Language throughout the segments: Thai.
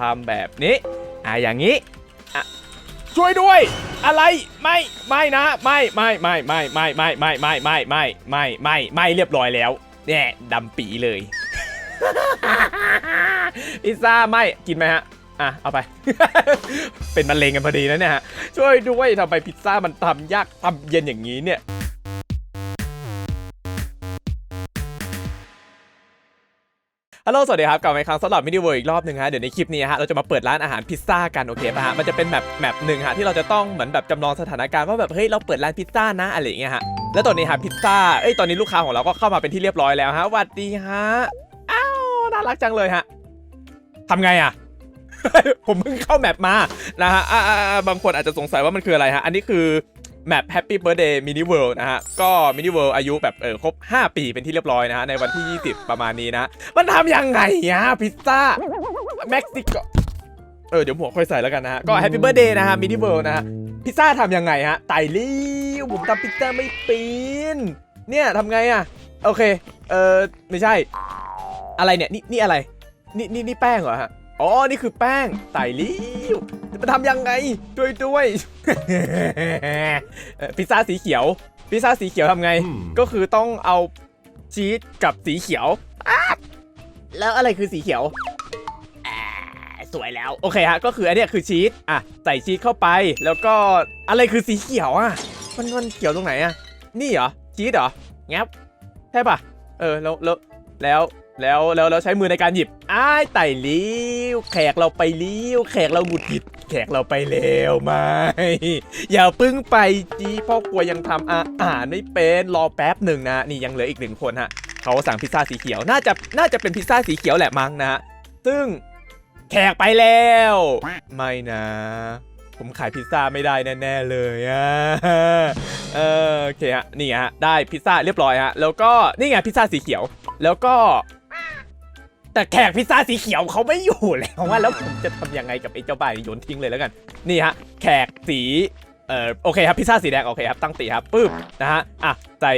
ทำแบบนี้ อะอย่างนี้อะช่วยด้วย อะไรไม่ไม่นะ ไม่ไม่ไม่ไม่ไม่ไม่ไม่ไม่ไม่ไม่ไม่ไม่ไม่เรียบร้อยแล้วเนี่ยดำปีเลย พิซซ่าไม่กินไหมฮะอะเอาไป เป็นมะเร็งกันพอดีนะเนี่ยฮะช่วยด้วยทำไมพิซซ่ามันทำยากทำเย็นอย่างนี้เนี่ย ฮัลโหลสวัสดีครับกลับมาอีกครั้งสำหรับมินิเวิร์อีกรอบหนึ่งฮะเดี๋ยวในคลิปนี้ฮะเราจะมาเปิดร้านอาหารพิซซ่ากันโอเคป่ะฮะมันจะเป็นแบบแมปหนึ่งฮะที่เราจะต้องเหมือนแบบจำลองสถานการณ์ว่าแบบเฮ้ยเราเปิดร้านพิซซ่านะอะไรอย่างเงี้ยฮะแล้วตอนนี้ฮะพิซซ่าเอ้ยตอนนี้ลูกค้าของเราก็เข้ามาเป็นที่เรียบร้อยแล้วฮะสวัสดีฮะอ้าวน่ารักจังเลยฮะทำไงอะ ผมเพิ่งเข้าแมปมานะฮะอ่าอ่าอ่าบางคนอาจจะสงสัยว่ามันคืออะไรฮะอันนี้คือ แมป Happy Birthday Mini World นะฮะ ก็ Mini World อายุแบบเออครบ 5 ปีเป็นที่เรียบร้อยนะฮะ ในวันที่ 20 ประมาณนี้นะ มันทำยังไงอะพิซซ่าเม็กซิโกเออเดี๋ยวผมค่อยใส่แล้วกันนะฮะ ก็ Happy Birthday นะฮะ Mini World นะฮะ พิซซ่าทำยังไงฮะไต่ลิ้วผมทำพิซซ่าไม่ป็นเนี่ยทำไงอะ โอเค เออไม่ใช่ อะไรเนี่ย นี่นี่อะไร นี่นี่นี่แป้งเหรอฮะ อ๋อ นี่คือแป้งไต่ลิ้วมันทำยังไงด้วยด้วยเอ่อพิซซ่าสีเขียว พิซซ่าสีเขียวทำไง ก็คือต้องเอาชีสกับสีเขียวอ๊าดแล้วอะไรคือสีเขียวอ่าสวยแล้ว โอเคฮะ ก็คืออันเนี้ยคือชีสอะ ใส่ชีสเข้าไป แล้วก็อะไรคือสีเขียวอะ มันมันเขียวตรงไหนอะ นี่เหรอ ชีสเหรอ งับ ใช่ปะเออ แล้วแล้วแล้ว แล้วแล้วเราใช้มือในการหยิบอ้ายไต่ลิ้วแขกเราไปลิ้วแขกเราหงุดหงิดแขกเราไปแล้วไม่อย่าพึ่งไปจีพ่อครัวยังทำอาหารไม่เป็นรอแป๊บหนึ่งนะนี่ยังเหลืออีกหนึ่งคนฮะเขาสั่งพิซซ่าสีเขียวน่าจะน่าจะเป็นพิซซ่าสีเขียวแหละมั้งนะฮะซึ่งแขกไปแล้ว ไม่นะ ผมขายพิซซ่าไม่ได้แน่ๆเลยอะเออโอเคฮะนี่ฮะได้พิซซ่าเรียบร้อยฮะแล้วก็นี่ไงพิซซ่าสีเขียว แล้วก็ แต่แขกพิซซ่าสีเขียวเขาไม่อยู่แล้วว่าแล้วผมจะทำยังไงกับไอ้เจ้าบ้านโยนทิ้งเลยแล้วกัน นี่ฮะ แขกสีเอ่อโอเคครับพิซซ่าสีแดงโอเคครับตั้งตีครับปึ๊บนะฮะอะใส่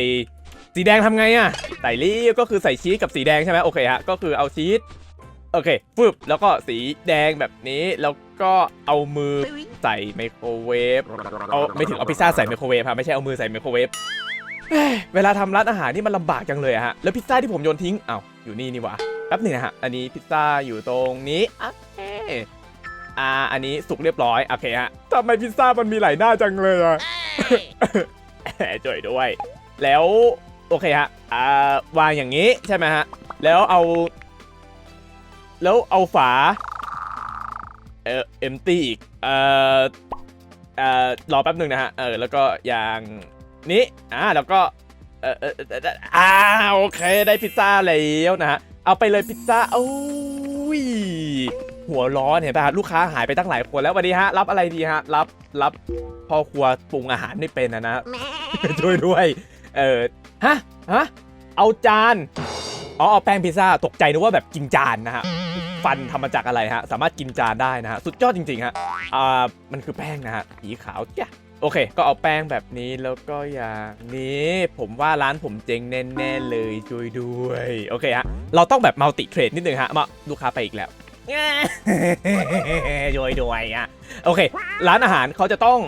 สีแดงทำไงอะใส่รีบก็คือใส่ชีสกับสีแดงใช่ไหมโอเคฮะก็คือเอาชีสโอเคปึ๊บแล้วก็สีแดงแบบนี้แล้วก็เอามือใส่ไมโครเวฟเอาไม่ถึงเอาพิซซ่าใส่ไมโครเวฟครับไม่ใช่เอามือใส่ไมโครเวฟเอ้ยเวลาทำร้านอาหารนี่มันลำบากจังเลยอะฮะแล้วพิซซ่าที่ผมโยนทิ้งอ้าวอยู่นี่นี่หวะแป๊บหนึงนะฮะ อันนี้พิซซ่าอยู่ตรงนี้ โอเค อ่า อันนี้สุกเรียบร้อย โอเคฮะทำไมพิซซ่ามันมีหลายหน้าจังเลยอะจ่วยด้วย แล้ว โอเคฮะ อ่า วางอย่างนี้ใช่ไหมฮะ แล้วเอา แล้วเอาฝา เออเอมตี้อีก เอ่อ เอ่อ รอแป๊บหนึ่งนะฮะ เออ แล้วก็อย่างนี้ อ่า แล้วก็เออเอเออเอออ่าโอเค ได้พิซซ่าแล้วนะฮะ เอาไปเลยพิซซ่าโอ้ยหัวร้อนเห็นป่ะลูกค้าหายไปตั้งหลายคนแล้วสวันนี้ฮะ รับอะไรดีฮะ รับรับพ่อครัวปรุงอาหารไม่เป็นนะนะช่วยด้วย เออฮะฮะเอาจานอ๋อเอาแป้งพิซซ่าตกใจนึกว่าแบบกินจานนะฮะฟันทำมาจากอะไรฮะ สามารถกินจานได้นะฮะ สุดยอดจริงๆฮะอ่ามันคือแป้งนะฮะสีขาวจ้ะ โอเค ก็เอาแป้งแบบนี้แล้วก็อย่างนี้ ผมว่าร้านผมเจ๊งแน่ๆเลยช่วยด้วย โอเคฮะ เราต้องแบบมัลติเทรดนิดนึงฮะ มาลูกค้าไปอีกแล้วด้วยด้วยอะ โอเค ร้านอาหารเขาจะต้อง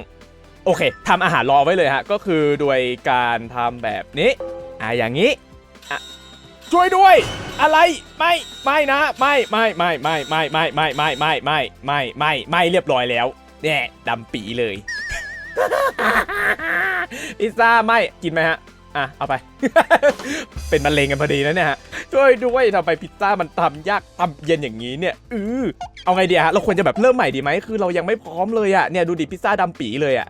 โอเคทำอาหารรอไว้เลยฮะ ก็คือโดยการทำแบบนี้ อะอย่างนี้อะช่วยด้วย อะไรไม่ไม่นะไม่ไม่ไม่ไม่ไม่ไม่ไม่ไม่ไม่ไม่ไม่ไม่ไม่เรียบร้อยแล้วเนี่ยดำปีเลย พิซซ่าไม่กินไหมฮะ อะ เอาไป เป็นมะเร็งกันพอดีนะเนี่ยฮะ ช่วยด้วยทำไมพิซซ่ามันทำยากทำเย็นอย่างนี้เนี่ยเออเอาไงดีฮะ เราควรจะแบบเริ่มใหม่ดีไหม คือเรายังไม่พร้อมเลยอะเนี่ยดูดิพิซซ่าดำปีเลยอะ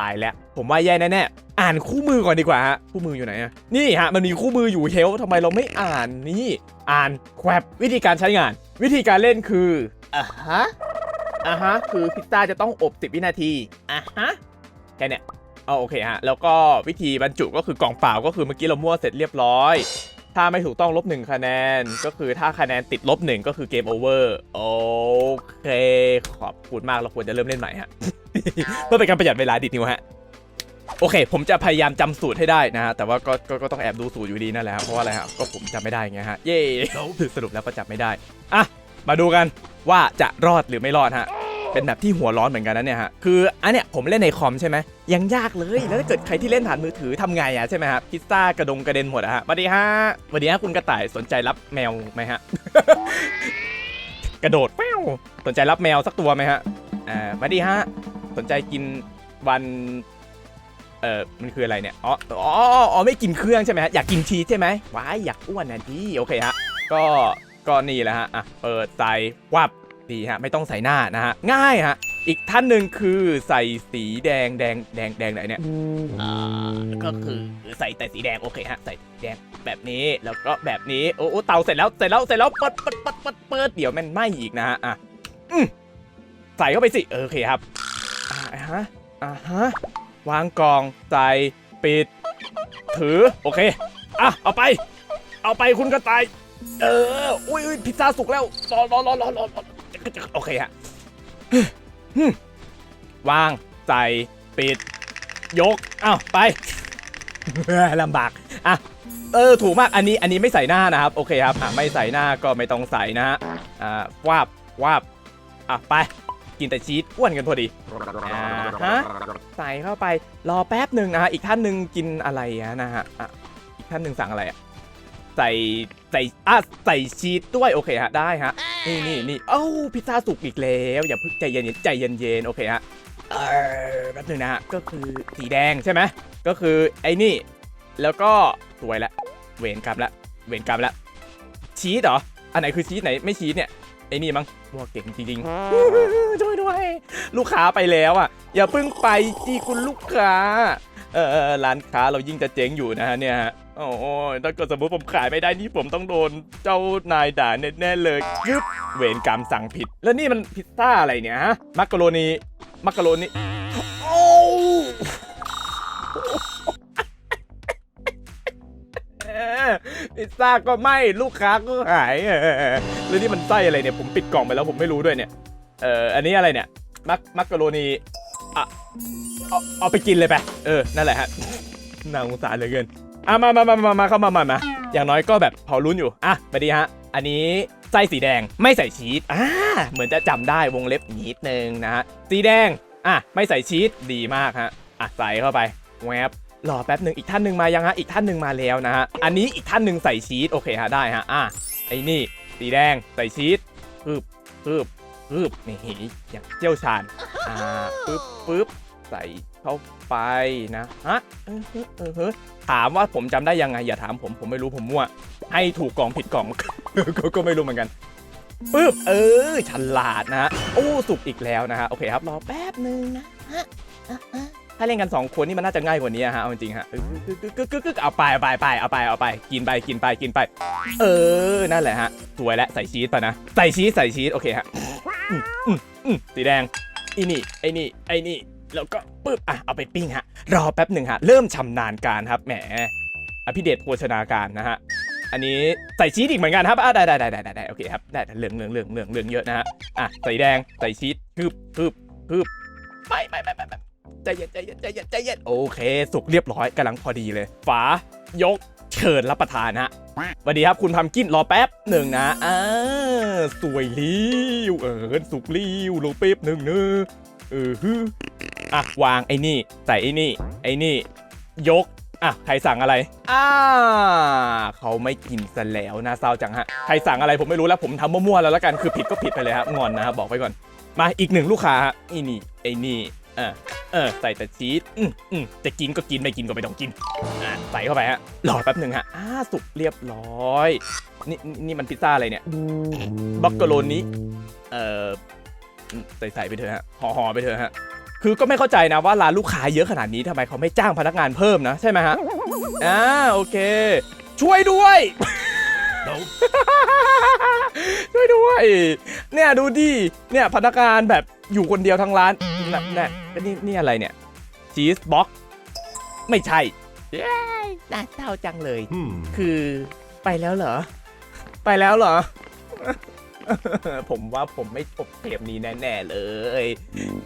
ตายแล้ว ผมว่าแย่แน่ๆ อ่านคู่มือก่อนดีกว่าฮะ คู่มืออยู่ไหนอะนี่ฮะ มันมีคู่มืออยู่เฮลทำไมเราไม่อ่านนี่ อ่านแควบวิธีการใช้งาน วิธีการเล่นคืออะฮะอะฮะ คือพิซซ่าจะต้องอบ 10 วินาทีอะฮะ แค่เนี้ยเอาโอเคฮะ แล้วก็วิธีบรรจุก็คือกล่องเปล่าก็คือเมื่อกี้เรามั่วเสร็จเรียบร้อย ถ้าไม่ถูกต้องลบหนึ่งคะแนน ก็คือถ้าคะแนนติดลบหนึ่งก็คือเกมโอเวอร์โอเค ขอบคุณมากเราควรจะเริ่มเล่นใหม่ฮะ เพื่อเป็นการประหยัดเวลาดิดนิ้วฮะ โอเค ผมจะพยายามจำสูตรให้ได้นะฮะ แต่ว่าก็ก็ก็ต้องแอบดูสูตรอยู่ดีนั่นแหละครับเพราะว่าอะไรครับก็ผมจำไม่ได้ไงฮะ เย้สรุปแล้วก็จำไม่ได้ อะ มาดูกันว่าจะรอดหรือไม่รอดฮะ เป็นแบบที่หัวร้อนเหมือนกันนะเนี่ยฮะคืออันเนี้ยผมเล่นในคอมใช่ไหมยังยากเลยแล้วถ้าเกิดใครที่เล่นผ่านมือถือทำไงอะใช่ไหมฮะพิซซ่ากระดงกระเด็นหมดอะฮะสวัสดีฮะสวัสดีฮะคุณกระต่ายสนใจรับแมวไหมฮะกระโดดแป้วสนใจรับแมวสักตัวไหมฮะอ่าสวัสดีฮะสนใจกินวันเออมันคืออะไรเนี่ยอ๋ออ๋ออ๋อไม่กินเครื่องใช่ไหมฮะอยากกินชีสใช่ไหมว้ายอยากอ้วนนะดีโอเคฮะก็ก็นี่แหละฮะอะเปิดใส่วับ ดีฮะไม่ต้องใส่หน้านะฮะง่ายฮะอีกท่านหนึ่งคือใส่สีแดงแดงแดงแดงไหนเนี่ยอ่าก็คือใส่แต่สีแดงโอเคฮะใส่สีแดงแบบนี้แล้วก็แบบนี้โอ้โอ้เตาเสร็จแล้วเสร็จแล้วเสร็จแล้วเปิดเปิดเปิดเปิดเปิดเดี๋ยวมันไหม้อีกนะฮะอะอืมใส่เข้าไปสิโอเคครับอ่าฮะอ่าฮะวางกล่องใส่ปิด ถือโอเคอะเอาไป เอาไปคุณกระต่ายเอออุ้ยอุ้ยพิซซ่าสุกแล้วรอรอรอรอรอรอ โอเคฮะฮึ่มวางใส่ปิด ยกอ้าวไปลำบากอะเออถูกมากอันนี้อันนี้ไม่ใส่หน้านะครับ โอเคครับอะไม่ใส่หน้าก็ไม่ต้องใส่นะฮะอ่าวาบวาบอะไป กินแต่ชีสอ้วนกันพอดีอ่าฮะใส่เข้าไปรอแป๊บหนึ่งนะฮะอีกท่านหนึ่งกินอะไรนะฮะอะอีกท่านหนึ่งสั่งอะไรอะ ใส่ใส่อะใส่ชีสด้วยโอเคฮะได้ฮะนี่นี่นี่เอ้าพิซซ่าสุกอีกแล้วอย่าเพิ่งใจเย็นใจเย็นๆโอเคฮะเออแป๊บนึงนะฮะก็คือสีแดงใช่ไหมก็คือไอ้นี่ แล้วก็สวยละเวนกรรมละเวนกรรมละชีสเหรออันไหนคือชีสไหนไม่ชีสเนี่ยไอ้นี่มั้งวัวเก่งจริงๆช่วยด้วย ลูกค้าไปแล้วอะ อย่าเพิ่งไปจีคุณลูกค้าเออเออร้านค้าเรายิ่งจะเจ๊งอยู่นะฮะเนี่ยฮะ โอ้ยถ้าเกิดสมมติผมขายไม่ได้นี่ผมต้องโดนเจ้านายด่าแน่ๆเลยกึบเวรกรรมสั่งผิด แล้วนี่มันพิซซ่าอะไรเนี่ยฮะ มักกะโรนีมักกะโรนีโอ้พิซซ่าก็ไม่ลูกค้าก็หายแล้วนี่มันไส้อะไรเนี่ยผมปิดกล่องไปแล้วผมไม่รู้ด้วยเนี่ย เอออันนี้อะไรเนี่ยมักมักกะโรนีอะเอาเอาไปกินเลยไปเออนั่นแหละฮะน่าสงสารเหลือเกิน อะมามามามามาเข้ามามามาอย่างน้อยก็แบบพอลุ้นอยู่ อะไปดีฮะ อันนี้ไส้สีแดงไม่ใส่ชีสอ่าเหมือนจะจำได้วงเล็บนิดนึงนะฮะ สีแดง อะไม่ใส่ชีสดีมากฮะ อะใส่เข้าไปแวบรอแป๊บหนึ่งอีกท่านหนึ่งมายังฮะ อีกท่านหนึ่งมาแล้วนะฮะ อันนี้อีกท่านหนึ่งใส่ชีสโอเคฮะได้ฮะ อะไอ้นี่ สีแดงใส่ชีสปึ๊บปึ๊บปึ๊บนี่อย่างเจียวชาญ อ่าปึ๊บปึ๊บใส่ เข้าไปนะฮะถามว่าผมจำได้ยังไง อย่าถามผมผมไม่รู้ผมมั่ว ให้ถูกกล่องผิดกล่องก็ไม่รู้เหมือนกันปึ๊บเออฉลาดนะฮะโอ้สุกอีกแล้วนะฮะโอเคครับรอแป๊บหนึ่งนะฮะถ้าเล่นกัน 2 คนนี่มันน่าจะง่ายกว่านี้อะฮะเอาจริงฮะเออกึกกึกกึกกึกเอาไปเอาไปไปเอาไปเอาไปกินไปกินไปกินไป เออนั่นแหละฮะสวยแล้วใส่ชีสไปนะใส่ชีสใส่ชีสโอเคฮะสีแดงไอีนี่ไอ้นี่ไอ้นี่ แล้วก็ปึ๊บอะเอาไปปิ้งฮะ รอแป๊บหนึ่งฮะ เริ่มชำนาญการครับแหมอภิเดชโภชนาการนะฮะอันนี้ใส่ชีสอีกเหมือนกันครับอะได้ได้ได้ได้ได้ได้โอเคครับได้เหลืองเหลืองเหลืองเหลืองเหลืองเยอะนะฮะอะใส่แดงใส่ชีสพึบพึบพึบไม่ไม่ไม่ไม่ไม่ใจเย็นใจเย็นใจเย็นใจเย็นโอเค สุกเรียบร้อยกำลังพอดีเลย ฝายกเชิญรับประทานฮะสวัสดีครับคุณพัมกินรอแป๊บหนึ่งนะอ่าสวยลิ้วเออสุกลิ้วลงเป๊บหนึ่งเนอะเออ อะวางไอ้นี่ ใส่ไอ้นี่ ไอ้นี่ ยก อะใครสั่งอะไร อ่าเขาไม่กินซะแล้วน่าเศร้าจังฮะ ใครสั่งอะไรผมไม่รู้แล้วผมทำมั่วๆแล้วละกันคือผิดก็ผิดไปเลยครับงอนนะครับบอกไว้ก่อน มาอีกหนึ่งลูกค้าฮะอีนี่ไอ้นี่เออเออใส่แต่ชีสอืมอืมจะกินก็กินไม่กินก็ไม่ต้องกินอะใส่เข้าไปฮะรอแป๊บหนึ่งฮะอ่าสุกเรียบร้อยนี่นี่นี่มันพิซซ่าอะไรเนี่ยบักกะโรนีเอ่ออืมใส่ใส่ไปเถอะฮะห่อห่อไปเถอะฮะ คือก็ไม่เข้าใจนะว่าร้านลูกค้าเยอะขนาดนี้ทำไมเขาไม่จ้างพนักงานเพิ่มนะใช่ไหมฮะอ่าโอเค ช่วยด้วยช่วยด้วย เนี่ยดูดิ เนี่ยพนักงานแบบอยู่คนเดียวทั้งร้านน่ะน่ะนี่นี่อะไรเนี่ยชีสบ็อกไม่ใช่เย้ยน่าเศร้าจังเลย Hmm. คือไปแล้วเหรอ ไปแล้วเหรอ ผมว่าผมไม่จบเทปนี้แน่ๆเลย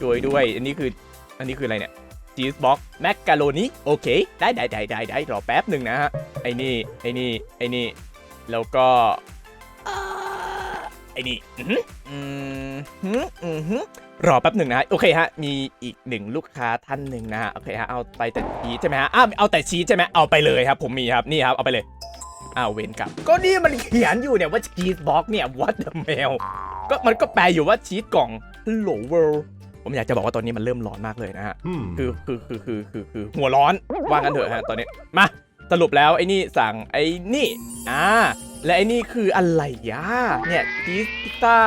ด้วยด้วย อันนี้คือ อันนี้คืออะไรเนี่ยชีสบ็อกแมคกาโรนีโอเค ได้ได้ได้ได้ได้รอแป๊บหนึ่งนะฮะ ไอ้นี่ ไอ้นี่ ไอ้นี่ แล้วก็ ไอ้นี่ อือหืออืมหืออือหือรอแป๊บหนึ่งนะฮะ โอเคฮะ มีอีกหนึ่งลูกค้าท่านหนึ่งนะฮะ โอเคฮะ เอาไปแต่ชีสใช่ไหมฮะ อ้าว เอาแต่ชีสใช่ไหมเอาไปเลยครับ ผมมีครับ นี่ครับ เอาไปเลย อ้าวเวนกลับ ก็นี่มันเขียนอยู่เนี่ยว่าชีสบ็อกเนี่ย what the mail ก็มันก็แปลอยู่ว่าชีสกล่อง hello world ผมอยากจะบอกว่าตอนนี้มันเริ่มร้อนมากเลยนะฮะ Hmm. คือคือคือคือคือคือหัวร้อนว่างั้นเถอะฮะตอนนี้ มาสรุปแล้วไอ้นี่สั่งไอ้นี่ อ่า และไอ้นี่คืออะไรยะเนี่ยชีสพิซซ่า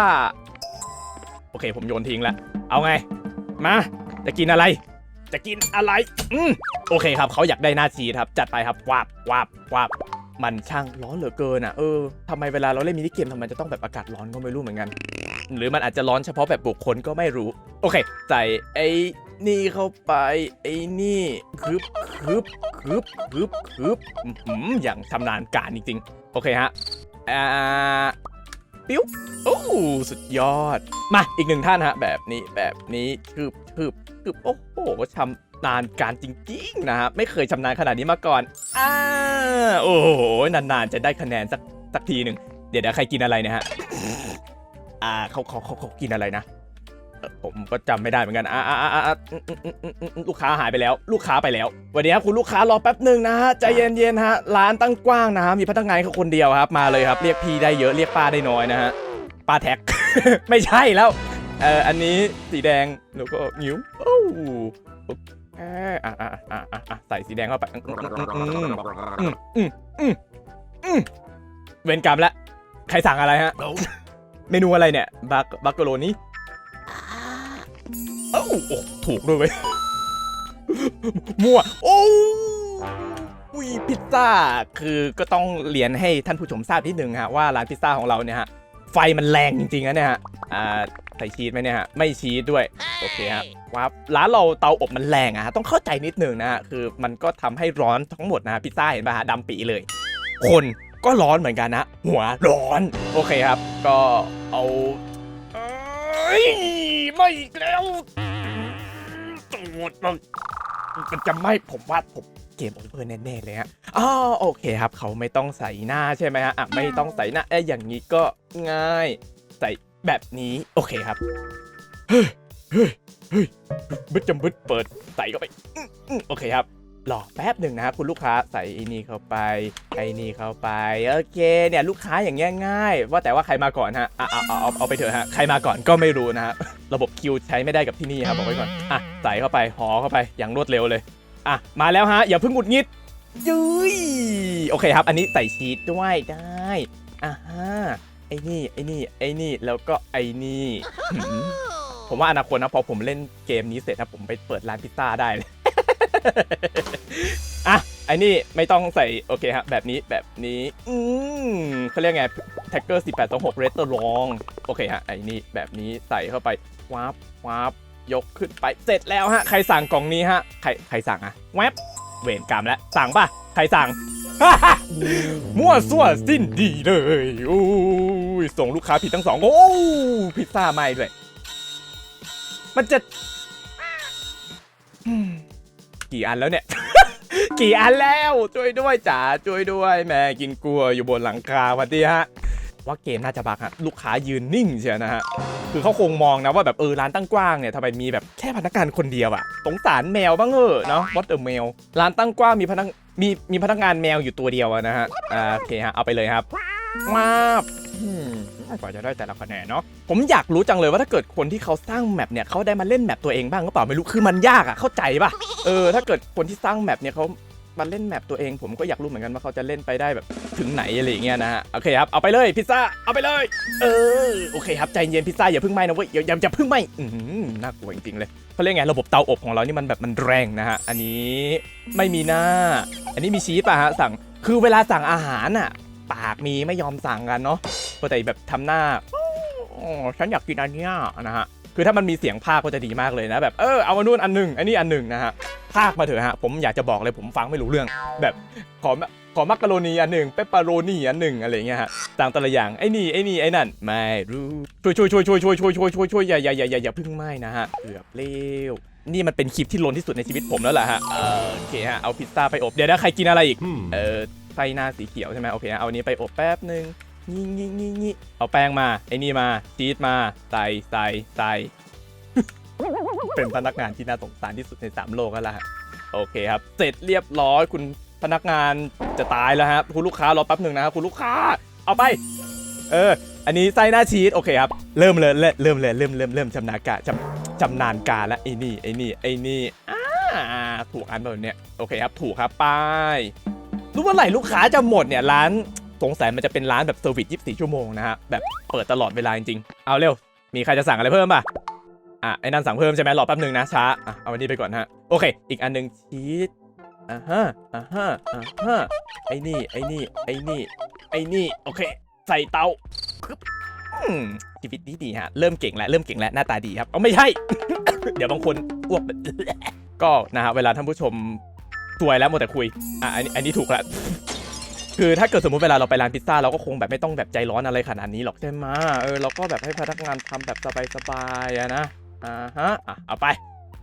โอเคผมโยนทิ้งแล้วเอาไง มา จะกินอะไร จะกินอะไร อืมโอเคครับเขาอยากได้หน้าชีสครับ จัดไปครับวาบวาบวาบ มันช่างร้อนเหลือเกินอะเออทำไมเวลาเราเล่นมินิเกมทำไมจะต้องแบบอากาศร้อนก็ไม่รู้เหมือนกัน หรือมันอาจจะร้อนเฉพาะแบบบุคคลก็ไม่รู้ โอเค ใส่ไอ้นี่เข้าไปไอ้นี่คืบคืบคืบคืบคืบอื้อย่างชำนาญการจริงๆ โอเคฮะอ่าปิ้วโอ้สุดยอด มาอีกหนึ่งท่านฮะ แบบนี้แบบนี้คืบคืบคืบโอ้โหชำ นาญการจริงๆนะฮะไม่เคยชำนาญขนาดนี้มาก่อนอ่าโอ้โหนานๆจะได้คะแนนสักสักทีหนึ่งเดี๋ยวใครกินอะไรนะฮะอ่าเขาเขาเขาเขากินอะไรนะผมก็จำไม่ได้เหมือนกันอ่าอ่าอ่าลูกค้าหายไปแล้ว ลูกค้าไปแล้วสวัสดีครับคุณลูกค้ารอแป๊บหนึ่งนะฮะใจเย็นๆฮะร้านตั้งกว้างนะฮะมีพนักงานแค่คนเดียวครับ มาเลยครับ เรียกพี่ได้เยอะเรียกป้าได้น้อยนะฮะป้าแท็ก ไม่ใช่แล้วเอออันนี้สีแดงแล้วก็นิ้วโอ้ โอเคอะอะอะอะอะใส่สีแดงเข้าไปอืมอืมอืมอืมอืมอืมเวรกรรมละ ใครสั่งอะไรฮะ เมนูอะไรเนี่ยบักบักกะโรนี่เอ้าโอ้ถูกด้วยเว้ยมั่วโอ้อุ้ยพิซซ่า คือก็ต้องเรียนให้ท่านผู้ชมทราบนิดนึงฮะว่าร้านพิซซ่าของเราเนี่ยฮะ ไฟมันแรงจริงๆนะเนี่ยฮะอ่าใส่ชีสไหมเนี่ยฮะไม่ชีสด้วยโอเคฮะว่าร้านเราเตาอบมันแรงอะฮะต้องเข้าใจนิดนึงนะฮะคือมันก็ทำให้ร้อนทั้งหมดนะฮะพิซซ่าเห็นป่ะฮะดำปีเลย คนก็ร้อนเหมือนกันนะ หัวร้อนโอเคครับ ก็เอาเอ้ยไม่อีกแล้วหมดมันมันจะไม่ผมว่าผม เกมโอเวอร์แน่ๆเลยฮะอ๋อโอเคครับ เขาไม่ต้องใส่หน้าใช่ไหมฮะอะไม่ต้องใส่หน้าเอ้ยอย่างนี้ก็ง่าย ใส่แบบนี้โอเคครับเฮ้ยเฮ้ยเฮ้ยบึดจำบึดเปิดใส่เข้าไปอื้ออื้อโอเคครับรอแป๊บหนึ่งนะครับคุณลูกค้าใส่ไอ้นี่เข้าไปไอ้นี่เข้าไปโอเคเนี่ยลูกค้าอย่างเงี้ยง่าย ว่าแต่ว่าใครมาก่อนฮะอะเอาเอาเอาเอาไปเถอะฮะใครมาก่อนก็ไม่รู้นะฮะระบบคิวใช้ไม่ได้กับที่นี่ครับบอกไว้ก่อนอะใส่เข้าไปห่อเข้าไปอย่างรวดเร็วเลย อะมาแล้วฮะอย่าเพิ่งหงุดหงิดยุ้ยโอเคครับ อันนี้ใส่ชีสด้วยได้อ่าฮะไอ้นี่ไอ้นี่ไอ้นี่แล้วก็ไอ้นี่หืมผมว่าอนาคตนะพอผมเล่นเกมนี้เสร็จนะผมไปเปิดร้านพิซซ่าได้เลย อะไอ้นี่ไม่ต้องใส่โอเคฮะแบบนี้แบบนี้ อืมเขาเรียกไงแท็กเกอร์1826 r e s t a u r a n t โอเคฮะไอ้นี่แบบนี้ใส่เข้าไปวาบวาบ ยกขึ้นไปเสร็จแล้วฮะ ใครสั่งกล่องนี้ฮะ ใครใครสั่งอะแวบเวรกรรมแล้ว สั่งป่ะ ใครสั่ง มั่วซั่วสิ้นดีเลยโอ้ยส่งลูกค้าผิดทั้งสอง โอ้พิซซ่าไหม่ด้วยมันจะ กี่อันแล้วเนี่ย กี่อันแล้ว ช่วยด้วยจ๋าช่วยด้วย แม่กินกลัวอยู่บนหลังคาพอดีฮะ ว่าเกมน่าจะบักฮะลูกค้ายืนนิ่งเชียวนะฮะคือเขาคงมองนะว่าแบบเออร้านตั้งกว้างเนี่ยทำไมมีแบบแค่พนักงานคนเดียวอะสงสารแมวบ้างเออเนาะ what the แมวร้านตั้งกว้างมีพนักมีมีพนักงานแมวอยู่ตัวเดียวนะฮะอ่าโอเคฮะเอาไปเลยครับมาบอืมกว่าจะได้แต่ละคะแนนเนาะผมอยากรู้จังเลยว่าถ้าเกิดคนที่เขาสร้างแมปเนี่ยเขาได้มาเล่นแมปตัวเองบ้างหรือเปล่าไม่รู้คือมันยากอะเข้าใจป่ะเออถ้าเกิดคนที่สร้างแมปเนี่ยเขา มาเล่นแมปตัวเองผมก็อยากรู้เหมือนกันว่าเขาจะเล่นไปได้แบบถึงไหนอะไรอย่างเงี้ยนะฮะโอเคครับเอาไปเลยพิซซ่าเอาไปเลย เออโอเคครับใจเย็นพิซซ่าอย่าเพิ่งไหม้นะเว้ยอย่าอย่าเพิ่งไหม้อืมน่ากลัวจริงๆเลยเขาเรียกไงระบบเตาอบของเรานี่มันแบบมันแรงนะฮะอันนี้ไม่มีหน้า อันนี้มีชีสป่ะฮะสั่งคือเวลาสั่งอาหารอะปากมีไม่ยอมสั่งกันเนาะปกติแบบทำหน้าอ๋อฉันอยากกินอันเนี้ยนะฮะ คือถ้ามันมีเสียงภาคก็จะดีมากเลยนะ แบบเออเอามานู่นอันหนึ่งอันนี้อันหนึ่งนะฮะภาคมาเถอะฮะผมอยากจะบอกเลยผมฟังไม่รู้เรื่อง แบบขอขอมักกะโรนีอันหนึ่งเปปเปอโรนีอันหนึ่งอะไรอย่างเงี้ยฮะต่างแต่ละอย่างไอ้นี่ไอ้นี่ไอ้นั่นไม่รู้ช่วยช่วยช่วยช่วยช่วยช่วยช่วยช่วยช่วยอย่าอย่าอย่าอย่าอย่าพึ่งไหม้นะฮะเกือบเร็วนี่มันเป็นคลิปที่ล้นที่สุดในชีวิตผมแล้วแหละฮะเออโอเคฮะเอาพิซซ่าไปอบเดี๋ยวนะใครกินอะไรอีก Hmm. เออไฟหน้าสีเขียวใช่ไหมโอเคฮะเอาอันนี้ไปอบแป๊บนึง งี้งี้งี้งี้เอาแป้งมา ไอ้นี่มาชีสมาใส่ใส่ใส่เป็นพนักงานที่น่าสงสารที่สุดในสามโลกแล้วล่ะฮะโอเคครับ เสร็จเรียบร้อยคุณพนักงานจะตายแล้วครับคุณลูกค้ารอแป๊บหนึ่งนะครับคุณลูกค้า เอาไป เออ อันนี้ไส้หน้าชีสโอเคครับ เริ่มเลยเริ่มเลยเริ่มเริ่มเริ่มชำนาญการชำชำนาญการแล้วไอ้นี่ไอ้นี่ไอ้นี่อ่าถูกอันแบบเนี้ยโอเคครับถูกครับไปรู้ว่าไหร่ลูกค้าจะหมดเนี่ยร้าน สงสัยมันจะเป็นร้านแบบเซอร์วิส24 ชั่วโมงนะฮะ แบบเปิดตลอดเวลาจริงๆ เอาเร็ว มีใครจะสั่งอะไรเพิ่มป่ะ อะ ไอ้นั่นสั่งเพิ่มใช่ไหมรอแป๊บนึงนะช้า อะ เอาอันนี้ไปก่อนฮะ โอเค อีกอันหนึ่งชีสอ่าฮะ อ่าฮะ อ่าฮะ ไอ้นี่ ไอ้นี่ ไอ้นี่ ไอ้นี่ โอเค ใส่เตาชีวิตดีดีฮะ เริ่มเก่งแล้ว เริ่มเก่งแล้ว หน้าตาดีครับ เอาไม่ใช่ เดี๋ยวบางคนอ้วก ก็นะฮะ เวลาท่านผู้ชมสวยแล้วหมดแต่คุย อะอันนี้อันนี้ถูกแล้ว คือถ้าเกิดสมมติเวลาเราไปร้านพิซซ่าเราก็คงแบบไม่ต้องแบบใจร้อนอะไรขนาดนี้หรอกใช่ไหมเออเราก็แบบให้พนักงานทำแบบสบายๆอะนะอ่าฮะอะเอาไป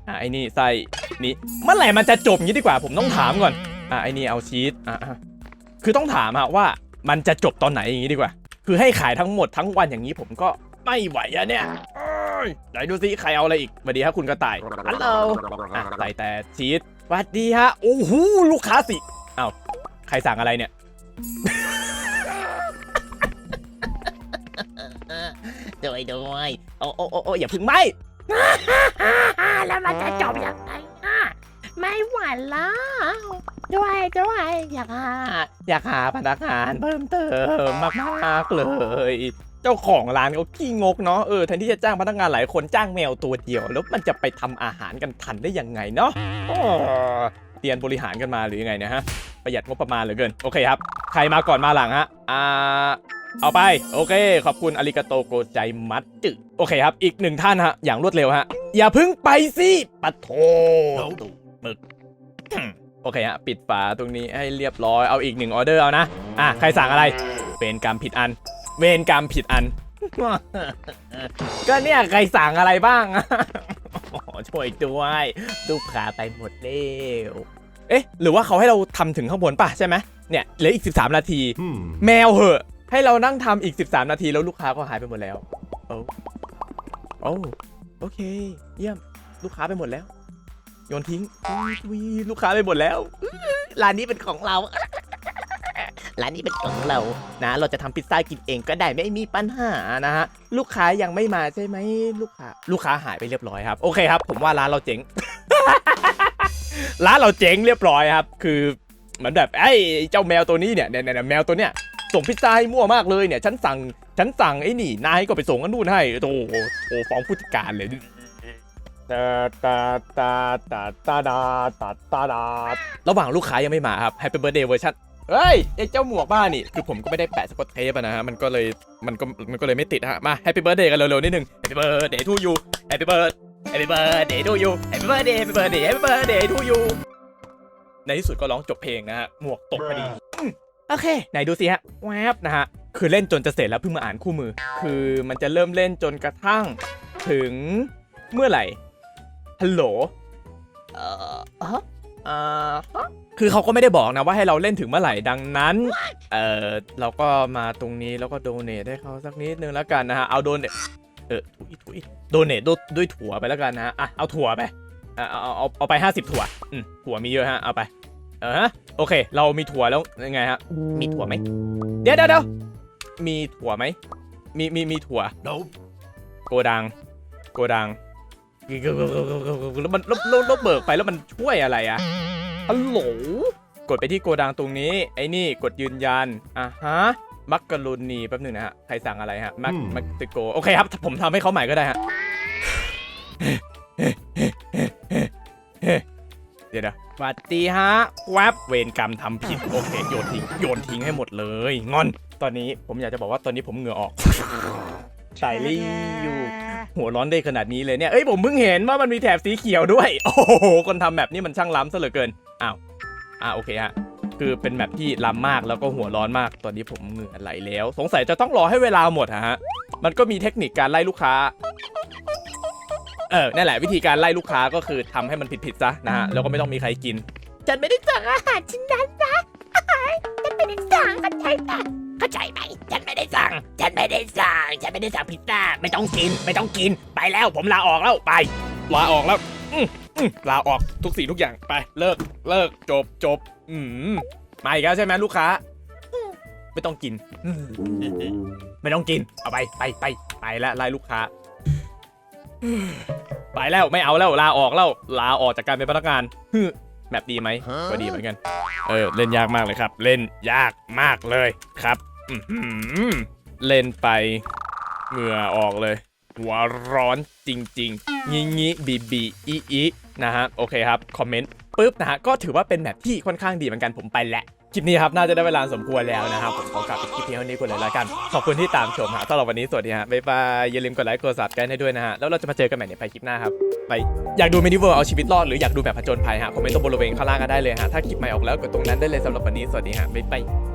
อะไอ้นี่ใส่นี่เมื่อไหร่มันจะจบงี้ดีกว่าผมต้องถามก่อนอะไอ้นี่เอาชีสอะอะคือต้องถามอะว่ามันจะจบตอนไหนอย่างงี้ดีกว่า คือให้ขายทั้งหมดทั้งวันอย่างนี้ผมก็ไม่ไหวอะเนี่ยเอ้ยไหนดูซิใครเอาอะไรอีกสวัสดีครับคุณกระต่ายฮัลโหลอะใส่แต่ชีสสวัสดีฮะโอ้โหลูกค้าสิอ้าวใครสั่งอะไรเนี่ย ด้วยด้วยโอ้โอ้โอ้โอ้อย่าพึ่งไหมแล้วมันจะจบยังไงอะไม่ไหวแล้วด้วยด้วยอยากหาอยากหาพนักงานเพิ่มเติมมากๆเลย เจ้าของร้านเขาขี้งกเนาะเออแทนที่จะจ้างพนักงานหลายคนจ้างแมวตัวเดียว แล้วมันจะไปทำอาหารกันทันได้ยังไงเนาะอ้อ เรียนบริหารกันมาหรือยังไงเนะฮะ ประหยัดงบประมาณเหลือเกิน โอเคครับ ใครมาก่อนมาหลังฮะ อ่า เอาไป โอเค ขอบคุณอาริกาโตโกใจมัดจึโอเคครับ อีกหนึ่งท่านฮะ อย่างรวดเร็วฮะ อย่าเพึ่งไปสิปะโถตุหมึกโอเคฮะ ปิดฝาตรงนี้ให้เรียบร้อย เอาอีกหนึ่งออเดอร์เอานะ อะ ใครสั่งอะไร เวรกรรมผิดอัน เวรกรรมผิดอัน ก็เนี่ยใครสั่งอะไรบ้างอ๋อ ช่วยด้วยลูกค้าไปหมดแล้วเอ๊ะ หรือว่าเขาให้เราทำถึงข้างบนป่ะใช่ไหมเนี่ยเหลืออีก 13 นาที Hmm. แมวเหอะ ให้เรานั่งทำอีก 13 นาทีแล้วลูกค้าก็หายไปหมดแล้วโอ้โอ้โอเค เยี่ยมลูกค้าไปหมดแล้วโยนทิ้งอุ๊ยอุ๊ยลูกค้าไปหมดแล้วร้านนี้เป็นของเรา ร้านนี้เป็นของเรานะเราจะทำพิซซ่ากินเองก็ได้ไม่มีปัญหานะฮะลูกค้ายังไม่มาใช่ไหมลูกค้าลูกค้าหายไปเรียบร้อยครับโอเคครับ ผมว่าร้านเราเจ๋ง ร้านเราเจ๋งเรียบร้อยครับ คือเหมือนแบบไอ้เจ้าแมวตัวนี้เนี่ยเนี่ยแมวตัวเนี้ยส่งพิซซ่าให้มั่วมากเลยเนี่ยฉันสั่งฉันสั่งไอ้นี่นายก็ไปส่งกันนู่นให้โอ้โหโอ้ฟ้องผู้จัดการเลยตาตาตาตาตาดาตาตาดาระหว่างลูกค้ายังไม่มาครับ Happy Birthday เวอร์ชัน เฮ้ยไอ้เจ้าหมวกบ้านี่คือผมก็ไม่ได้แปะสกอตเทปอะนะฮะมันก็เลยมันก็มันก็เลยไม่ติดฮะมา Happy Birthday กันเร็วๆนิดนึง Happy Birthday to you Happy Birthday Happy Birthday to you Happy Birthday Happy Birthday Happy Birthday to you ในที่สุดก็ร้องจบเพลงนะฮะหมวกตกพอดีโอเคไหนดูสิฮะแวบนะฮะคือเล่นจนจะเสร็จแล้วเพิ่งมาอ่านคู่มือ คือมันจะเริ่มเล่นจนกระทั่ง ถึงเมื่อไหร่ฮัลโหลเอ่อฮะอ่าฮะ คือเขาก็ไม่ได้บอกนะว่าให้เราเล่นถึงเมื่อไหร่ดังนั้น เออเราก็มาตรงนี้แล้วก็โดเนทให้เขาสักนิดนึงแล้วกันนะฮะ เอาโดเนทเออถุยถุยโดเนทด้วยถั่วไปแล้วกันนะฮะ อะ เอาถั่วไปอะเอาเอาเอาเอาไป 50 ถั่ว อืมถั่วมีเยอะฮะ เอาไป เออฮะ โอเค เรามีถั่วแล้วยังไงฮะ มีถั่วไหม เดี๋ยวเดี๋ยวเดี๋ยวมีถั่วไหม มีมีมีถั่ว Nope. โกดัง โกดัง แล้วมันแล้วแล้วแล้วเบิกไปแล้วมันช่วยอะไรอะฮัลโหลกดไปที่โกดังตรงนี้ ไอ้นี่กดยืนยันอะฮะมักกะรุนีแป๊บหนึงนะฮะ ใครสั่งอะไรฮะ มักอืมมักติโก โอเคครับ ผมทำให้เขาใหม่ก็ได้ฮะ เดี๋ยวนะสวัสดีฮะแวบเวรกรรมทำผิด โอเค โยนทิ้ง โยนทิ้งให้หมดเลย งอน ตอนนี้ผมอยากจะบอกว่าตอนนี้ผมเหงื่อออกไตลี่อยู่ หัวร้อนได้ขนาดนี้เลยเนี่ยเอ้ยผมเพิ่งเห็นว่ามันมีแถบสีเขียวด้วย โอ้โห คนทำแบบนี้มันช่างล้ำซะเหลือเกิน อ้าว อ่าโอเคฮะ คือเป็นแบบที่ล้ำมากแล้วก็หัวร้อนมาก ตอนนี้ผมเหงื่อไหลแล้ว สงสัยจะต้องรอให้เวลาหมดอะฮะ มันก็มีเทคนิคการไล่ลูกค้า เออ นั่นแหละวิธีการไล่ลูกค้าก็คือทำให้มันผิดๆซะนะฮะ แล้วก็ไม่ต้องมีใครกิน ฉันไม่ได้สั่งอาหารชิ้นนั้นนะฉันไม่ได้สั่งกันใช่ไหม เข้าใจไหมฉันไม่ได้สั่ง ฉันไม่ได้สั่ง ฉันไม่ได้สั่งพิซซ่า ไม่ต้องกิน ไม่ต้องกิน ไปแล้วผมลาออกแล้ว ไป ลาออกแล้วอืมอืมลาออกทุกสิ่งทุกอย่าง ไป เลิก เลิก จบ จบ อืมมาอีกแล้วใช่ไหมลูกค้าอืมไม่ต้องกินอืมไม่ต้องกิน เอาไป ไป ไป ไปแล้วไล่ลูกค้า ไปแล้ว ไม่เอาแล้ว ลาออกแล้ว ลาออกจากการเป็นพนักงานฮึแบบดีไหมก็ดีเหมือนกัน เออ เล่นยากมากเลยครับ เล่นยากมากเลยครับอื้อหือ เล่นไปเหงื่อออกเลย หัวร้อนจริงๆงี้งี้บีบีอีอีนะฮะ โอเคครับ คอมเมนต์ปุ๊บนะฮะ ก็ถือว่าเป็นแบบที่ค่อนข้างดีเหมือนกันผมไปแหละคลิปนี้ครับ น่าจะได้เวลาสมควรแล้วนะครับ ผมขอกลับไปคลิปเพียงเท่านี้ก่อนเลยละกัน ขอบคุณที่ตามชมฮะสำหรับวันนี้สวัสดีฮะบ๊ายบายอย่าลืมกดไลค์กดซับสไครต์ให้ด้วยนะฮะ แล้วเราจะมาเจอกันใหม่ในคลิปหน้าครับไปอยากดูมินิเวิร์เอาชีวิตรอดหรืออยากดูแบบผจญภัยฮะคอมเมนต์ตรงบริเวณข้างล่างก็ได้เลยฮะถ้าคลิปใหม่ออกแล้วกดตรงนั้นได้เลยสำหรับวันนี้สวัสดีฮะบ๊ายบาย